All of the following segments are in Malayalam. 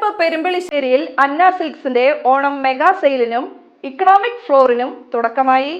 നെടുങ്കണ്ടപ്പ് പെരുമ്പളിശ്ശേരിയിൽ അന്ന സിൽക്സിന്റെ ഓണം മെഗാ സെയിലിനും ഇക്കണോമിക് ഫ്ലോറിനും തുടക്കമായി.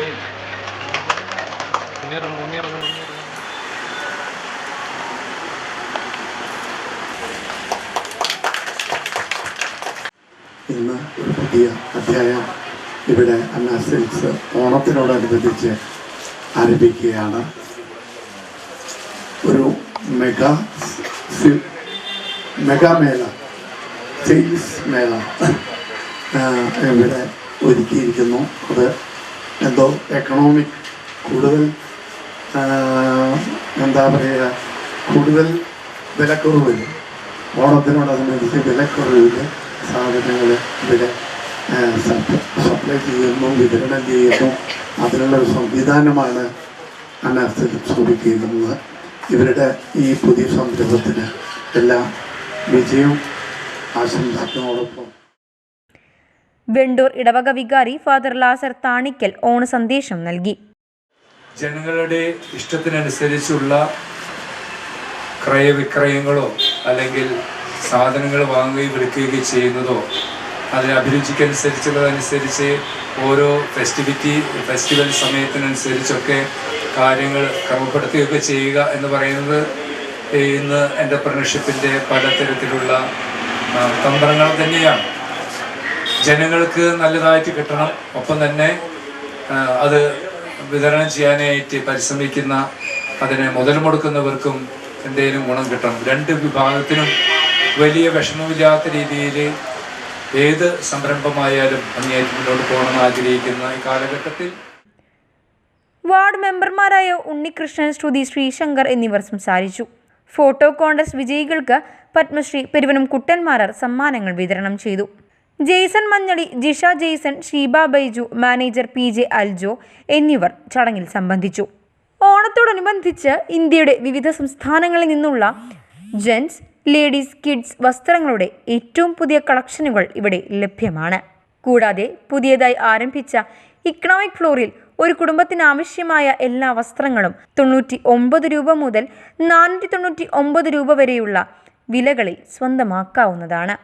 മുന്നേറണം മുന്നേറണം മുന്നേറണം ഇന്ന് ഒരു അധ്യായം ഇവിടെ അന്നാസിൽസ് ഓണത്തിനോടനുബന്ധിച്ച് ആരംഭിക്കുകയാണ്. ഒരു മെഗാ സി- മെഗാ മേള സെയിൽസ് മേള ഇവിടെ ഒരുക്കിയിരിക്കുന്നു. അത് എന്തോ എക്കണോമിക് കൂടുതൽ എന്താ പറയുക കൂടുതൽ വിലക്കുറവ് ഓണത്തിനോടനുബന്ധിച്ച് വിലക്കുറവിൽ സാധനങ്ങൾ വില സപ്ല- ചെയ്യുന്നു വിതരണം ചെയ്യുന്നു. അതിനുള്ള ഒരു സംവിധാനമാണ് അനാസ്ഥിൽ സൂചിപ്പിക്കുന്നത്. ഇവരുടെ ഈ പുതിയ സംരംഭത്തിന് എല്ലാ വിജയവും ആശംസിക്കുന്നതോടൊപ്പം വെണ്ടൂർ ഇടവക വികാരി ഫാദർ ലാസർ താണിക്കൽ ഓണ സന്ദേശം നൽകി. ജനങ്ങളുടെ ഇഷ്ടത്തിനനുസരിച്ചുള്ള ക്രയവിക്രയങ്ങളോ അല്ലെങ്കിൽ സാധനങ്ങൾ വാങ്ങുകയും വിൽക്കുകയും ചെയ്യുന്നതോ അതിന് അഭിരുചിക്കനുസരിച്ചുള്ളതനുസരിച്ച് ഓരോ ഫെസ്റ്റിവിറ്റി ഫെസ്റ്റിവൽ സമയത്തിനനുസരിച്ചൊക്കെ കാര്യങ്ങൾ ക്രമപ്പെടുത്തുകയൊക്കെ ചെയ്യുക എന്ന് പറയുന്നത് ഇന്ന് എന്റർപ്രണർഷിപ്പിന്റെ പലതരത്തിലുള്ള തന്ത്രങ്ങൾ തന്നെയാണ്. ജനങ്ങൾക്ക് നല്ലതായിട്ട് കിട്ടണം. ഒപ്പം തന്നെ അത് വിതരണം ചെയ്യാനായിട്ട് പരിശ്രമിക്കുന്ന അതിനെ മുതൽ മുടക്കുന്നവർക്കും എന്തെങ്കിലും ഗുണം കിട്ടണം. രണ്ട് വിഭാഗത്തിനും വലിയ വിഷമമില്ലാത്ത രീതിയിൽ ഏത് സംരംഭമായാലും അങ്ങേയറ്റം മുന്നോട്ട് പോകണമെന്ന് ആഗ്രഹിക്കുന്ന ഈ കാലഘട്ടത്തിൽ. വാർഡ് മെമ്പർമാരായ ഉണ്ണികൃഷ്ണൻ ശ്രുതി ശ്രീശങ്കർ എന്നിവർ സംസാരിച്ചു. ഫോട്ടോ കോൺടസ്റ്റ് വിജയികൾക്ക് പത്മശ്രീ പെരുവനം കുട്ടൻമാരർ സമ്മാനങ്ങൾ വിതരണം ചെയ്തു. Jaison Manjali Jisha Jaison Sheeba Baiju manager P J Aljo എന്നിവർ ചടങ്ങിൽ സംബന്ധിച്ചു. ഓണത്തോടനുബന്ധിച്ച് ഇന്ത്യയുടെ വിവിധ സംസ്ഥാനങ്ങളിൽ നിന്നുള്ള ജെൻസ് ലേഡീസ് കിഡ്സ് വസ്ത്രങ്ങളുടെ ഏറ്റവും പുതിയ കളക്ഷനുകൾ ഇവിടെ ലഭ്യമാണ്. കൂടാതെ പുതിയതായി ആരംഭിച്ച ഇക്കണോമിക് ഫ്ലോറിൽ ഒരു കുടുംബത്തിന് ആവശ്യമായ എല്ലാ വസ്ത്രങ്ങളും തൊണ്ണൂറ്റി ഒമ്പത് രൂപ മുതൽ നാനൂറ്റി തൊണ്ണൂറ്റി ഒമ്പത് രൂപ വരെയുള്ള വിലകളിൽ സ്വന്തമാക്കാവുന്നതാണ്.